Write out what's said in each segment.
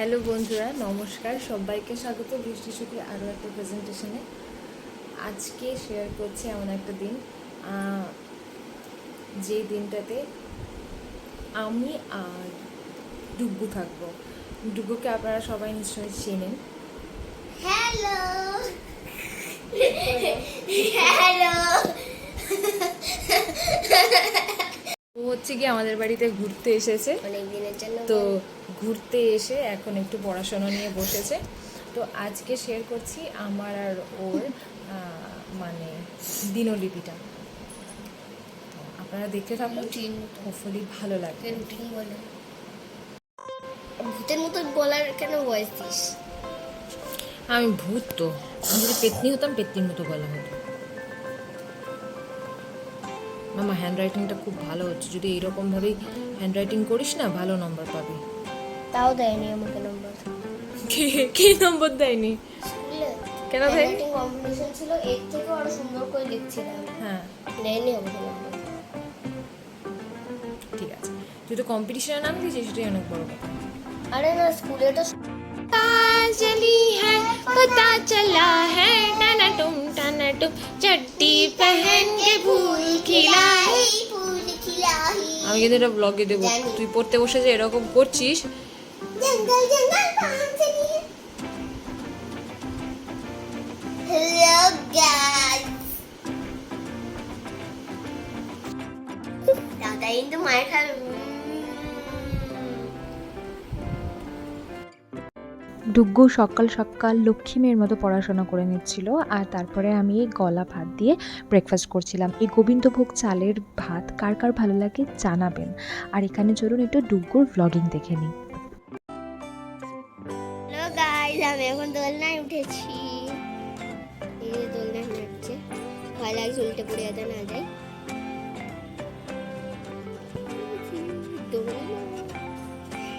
Hello বন্ধুরা নমস্কার। সবাইকে স্বাগত। বৃষ্টি সুখী আরও একটা প্রেজেন্টেশনে আজকে শেয়ার করছি এমন একটা দিন। যে দিনটাতে আমি আর ডুব্বু থাকব। ডুব্বুকে আপনারা সবাই নিশ্চয়ই চেনেন। হ্যালো। হ্যালো। ও হচ্ছে গিয়ে আমাদের বাড়িতে ঘুরতে এসেছে। অনেক দিনের জন্য তো ঘুরতে এসে এখন একটু পড়াশোনা নিয়ে বসেছে। তো আজকে শেয়ার করছি আমার আর ওর মানে দিনলিপিটা। আপনারা দেখতে থাকুন। হোপফুলি ভালো লাগবে। রুটিন বলে। ভূতের মতো বলার কেন ভয়েস দিস? আমি ভূত তো। আমি যদি পেতনি হতাম পেতনির মতো বলা হতো। আমার হ্যান্ড রাইটিংটা খুব ভালো হচ্ছে যদি এইরকমভাবেই হ্যান্ড রাইটিং করিস না ভালো নম্বর পাবি তাও দেয়নি আমাকে নম্বর কে কে নম্বর দেয়নি স্কুলে কেন ভাই? হ্যান্ডরাইটিং কম্পিটিশন ছিল এর থেকেও আরো সুন্দর করে লিখছিলাম হ্যাঁ দেয়নি আমাকে নম্বর ঠিক আছে তুই তো কম্পিটিশনে নাম দিয়েছিস সেটাই অনেক বড় কথা আরে না স্কুলে তো चली है पता चला है टना टुम टना टुम चड्डी पहन के फूल खिला है ফুল খিলাহি আমি কিন্তু এটা ব্লগে দেবো জানি। তুই পড়তে বসে যে এরকম করছিস জঙ্গল জঙ্গল পাহাড় চলি হ্যালো গাইস দাদা কিন্তু মায়ের ডুগ্গু সকাল সকাল লক্ষ্মীমের মতো পড়াশোনা করে নিচ্ছিল আর তারপরে আমি এই গলা ভাত দিয়ে ব্রেকফাস্ট করছিলাম। এই গোবিন্দভোগ চালের ভাত কার কার ভালো লাগে জানাবেন। আর এখানে চলুন একটু ডুগ্গুর ভ্লগিং দেখে নিই। আমি এখন দোলনায় উঠেছি। এই যে দোলনায় নাচছে ভয় লাগছে উল্টে পড়ে যাতে না দোলনা।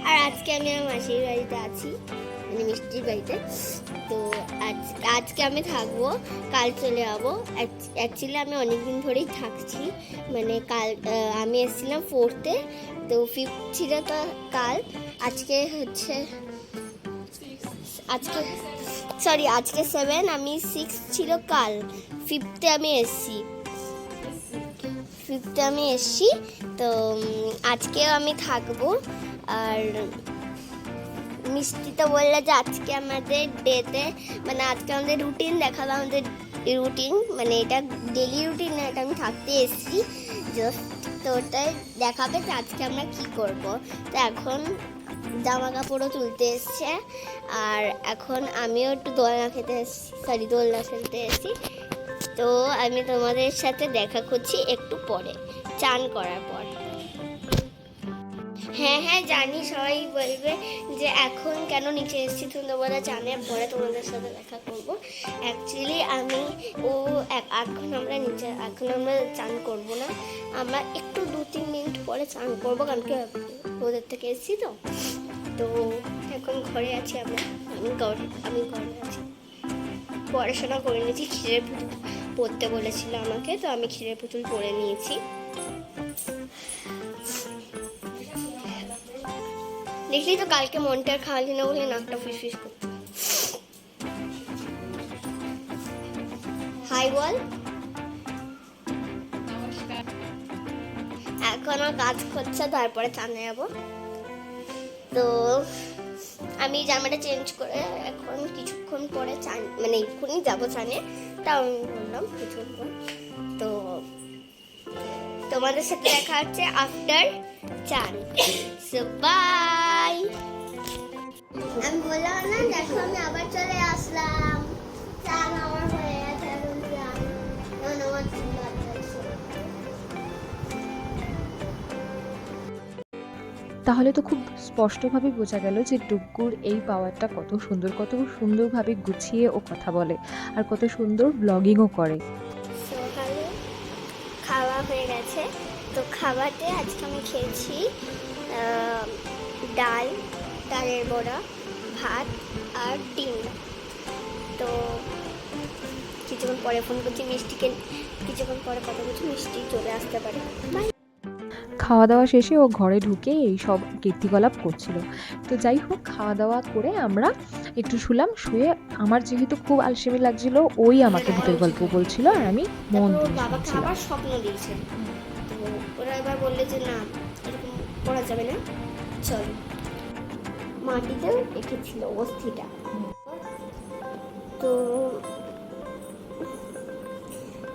আর আজকে আমি আমার মাসির বাড়িতে আছি। মানে মিষ্টির বাড়িতে তো আজ, আজকে আমি থাকব, কাল চলে যাব। অ্যাকচুয়ালি আমি অনেকদিন ধরেই থাকছি। মানে কাল আমি এসেছিলাম ফোর্থে তো ফিফথ ছিল তো কাল। আজকে হচ্ছে আজকে সরি আজকে সেভেন আমি সিক্স ছিল কাল। ফিফথে আমি এসছি। ফিফথে আমি এসছি, তো আজকেও আমি থাকব। আর মিষ্টি তো বললে যে আজকে আমাদের ডেতে মানে আজকে আমাদের রুটিন দেখাবে আমাদের রুটিন মানে এটা ডেলি রুটিন এটা আমি থাকতে এসেছি। জাস্ট তো ওটাই দেখাবে যে আজকে আমরা কি করব। তো এখন জামা কাপড়ও তুলতে এসছে, আর এখন আমিও একটু দোলনা খেতে এসেছি সরি দোলনা খেলতে এসেছি। তো আমি তোমাদের সাথে দেখা করছি একটু পরে, চান করার পর। হ্যাঁ হ্যাঁ জানি, সবাই বলবে যে এখন কেন নিচে এসেছি সুন্দরবনা চানের পরে তোমাদের সাথে দেখা করব। অ্যাকচুয়ালি আমি, ও এখন আমরা নিচে, এখন আমরা চান করব না। আমরা একটু দু, তিন মিনিট পরে চান করব, কারণ কি ওদের থেকে এসেছি তো। তো এখন ঘরে আছি আমরা। আমি ঘরে আমি ঘরে আছি। পড়াশোনা করে নিয়েছি, ক্ষীরের পুতুল পড়তে বলেছিল আমাকে, তো আমি ক্ষীরের পুতুল পরে নিয়েছি। দেখলি তো কালকে মনটার খাওয়ালি না বলে নাকটা ফিসফিস করছে। হাই বল। এখনও কাজ করছে, তারপরে চানে যাব। তো আমি জামাটা চেঞ্জ করে এখন কিছুক্ষণ পরে চান মানে এক্ষুনি যাব চানে। তাও আমি বললাম কিছুক্ষণ তো তোমাদের সাথে দেখা হচ্ছে আফটার চান। সো বাই আমি বললাম না দেখো আমি আবার চলে আসলাম। চান আমার হয়ে গেছে এখন আমার তাহলে তো খুব স্পষ্টভাবে বোঝা গেল যে ডুগ্গুর এই পাওয়ারটা কত সুন্দর কত সুন্দরভাবে গুছিয়ে ও কথা বলে আর কত সুন্দর ব্লগিংও করে। খাওয়া হয়ে গেছে। তো খাবারতে আজকে আমি খেয়েছি ডাল ডালের বড়া। ভাত আর ডিম। তো কিছুক্ষণ পরে ফোন করছি মিষ্টিকে। কিছুক্ষণ পরে কথা বলছি মিষ্টি চলে আসতে পারে। বাই খাওয়া দাওয়া শেষে ও ঘরে ঢুকে এই সব কীর্তিকলাপ করছিল। তো যাই হোক খাওয়া দাওয়া করে আমরা একটু শুলাম শুয়ে আমার যেহেতু খুব আলসেমি লাগছিল ওই আমাকে ভূতের গল্প বলছিল আর আমি মন দিয়ে বাবাকে শুনছিলাম। আবার স্বপ্ন দিয়েছে। তো ওরা এবার বললে যে না এরকম করা যাবে না। চল। মাটিতে রেখেছিল অস্থিটা। তো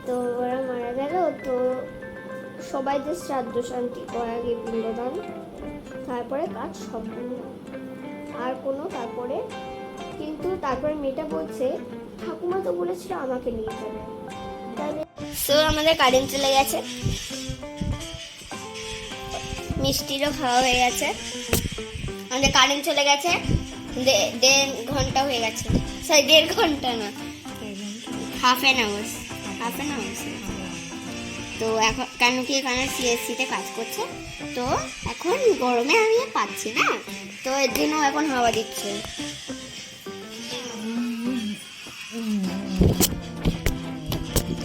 তো ওরা মারা গেল, তো সবাই যে শ্রাদ্ধ শান্তি করা গিয়ে পিণ্ডদান তারপরে কাজ সম্পূর্ণ আর কোনো তারপরে, কিন্তু তারপরে মেয়েটা বলছে, ঠাকুমা তো বলেছিল আমাকে নিয়ে যাবে। তাহলে আমাদের কারেন্ট চলে গেছে। মিষ্টিরও খাওয়া হয়ে গেছে। আমাদের কারেন্ট চলে গেছে। দেড় ঘণ্টা হয়ে গেছে। সরি দেড় ঘণ্টা না। Half an hours half an hours তো এখন, কেন কি এখানে সিএসসিতে কাজ করছে? তো এখন গরমে আমি পাচ্ছি না। তো এর জন্য এখন হাওয়া দিচ্ছে।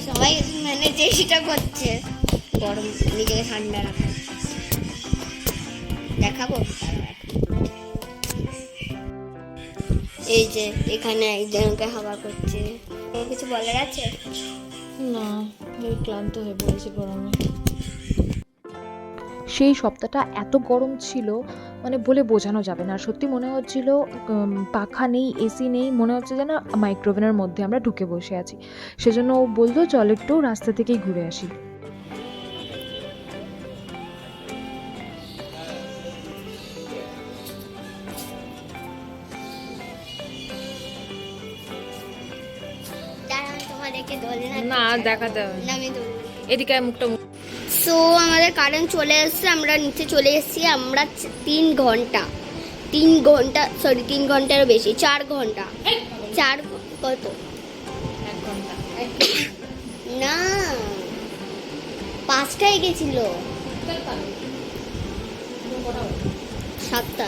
সবাই মানে চেষ্টা করছে। গরম, নিজেকে ঠান্ডা রাখার। দেখাবো। এই যে এখানে একজনকে হাওয়া করছে। কিছু বলার আছে? না এই ক্লান্ত হয়ে পড়েছি গরমে সেই সপ্তাহটা এত গরম ছিল মানে বলে বোঝানো যাবে না। সত্যি মনে হচ্ছিল পাখা নেই এসি নেই মনে হচ্ছে যেন মাইক্রোওভেনের মধ্যে আমরা ঢুকে বসে আছি। সেজন্য ও বলল চল একটু রাস্তা থেকেই ঘুরে আসি। দাঁড়ান তোমাদেরকে না দেখাতে হবে না। আমি এদিকে মুখটা সো আমাদের কারেন্ট চলে এসেছে আমরা নিচে চলে এসেছি আমরা তিন ঘণ্টা তিন ঘণ্টা সরি তিন ঘন্টারও বেশি চার ঘণ্টা। চার কত? না পাঁচটায় গেছিল। সাতটা।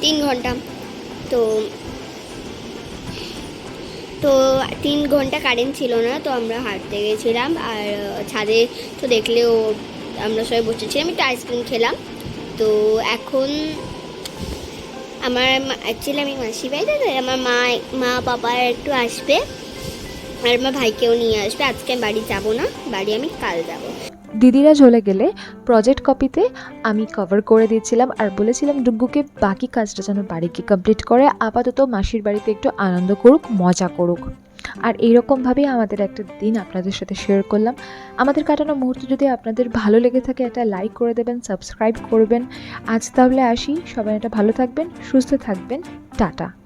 তিন ঘণ্টা। তো তো তিন ঘণ্টা কারেন্ট ছিল না, তো আমরা হাঁটতে গেছিলাম। আর, ছাদে তো দেখলেও আমরা সবাই বসেছিলাম একটু আইসক্রিম খেলাম। তো এখন আমার অ্যাকচুয়ালি আমি মাসি বাড়িতে তো? আমার মা মা বাবা একটু আসবে। আর আমার ভাইকেও নিয়ে আসবে। আজকে বাড়ি যাব না, বাড়ি আমি কাল যাব। দিদিরা চলে গেলে প্রজেক্ট কপিতে আমি কভার করে দিয়েছিলাম আর বলেছিলাম ডুগ্গুকে বাকি কাজটা যেন বাড়িকে কমপ্লিট করে, আপাতত মাসির বাড়িতে একটু আনন্দ করুক, মজা করুক। আর এইরকমভাবেই আমাদের একটা দিন আপনাদের সাথে শেয়ার করলাম। আমাদের কাটানো মুহূর্ত যদি আপনাদের ভালো লেগে থাকে, একটা লাইক করে দেবেন সাবস্ক্রাইব করবেন। আজ তাহলে আসি, সবাই এটা ভালো থাকবেন, সুস্থ থাকবেন, টাটা।